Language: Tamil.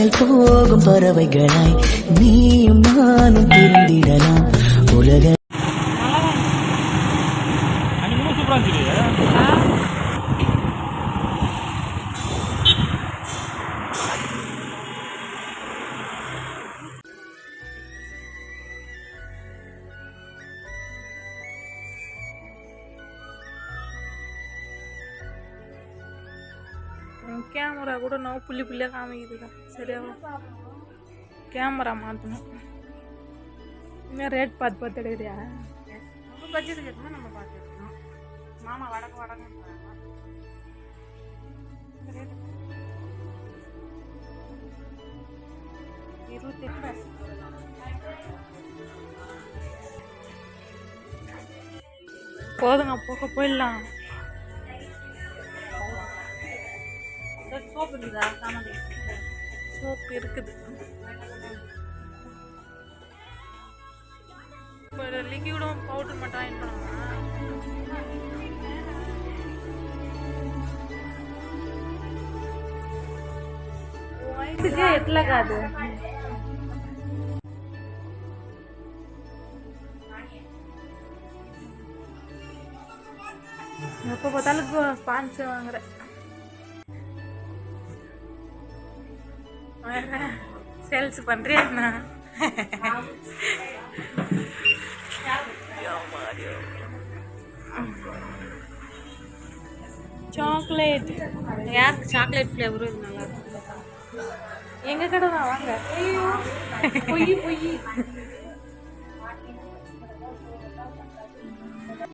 விண்ணில் போகும் பறவைகளாய் நீ கேமரா கூட நோ புள்ளி புள்ளியாக காமிக்குதுதான் சரியாவா? கேமரா மாற்றணும் இன்னும் ரேட் பார்த்து பார்த்து எடுக்கிறியா? நம்ம பட்ஜெட் நம்ம பார்த்துருக்கோம் மாமா வடக்கு வடக்கு இருபத்தி எட்டு போதுங்க போக போயிடலாம். சோப்பு இருக்குதா சாமான் சோப்பு இருக்குது. இப்போ லிக்விடும் பவுடர் மட்டும் வாங்கிட்டு போனோம்னா வயசுக்கே எட்டல காது. எப்போ பார்த்தாலும் ஸ்பான்ஸ் வாங்குறேன். சேல்ஸ் பண்றியா என்ன? சாக்லேட் யாருக்கு சாக்லேட் ஃப்ளேவரும் இது நல்லா இருக்கும் எங்கள் கடை தான் வாங்க பொய் பொய்.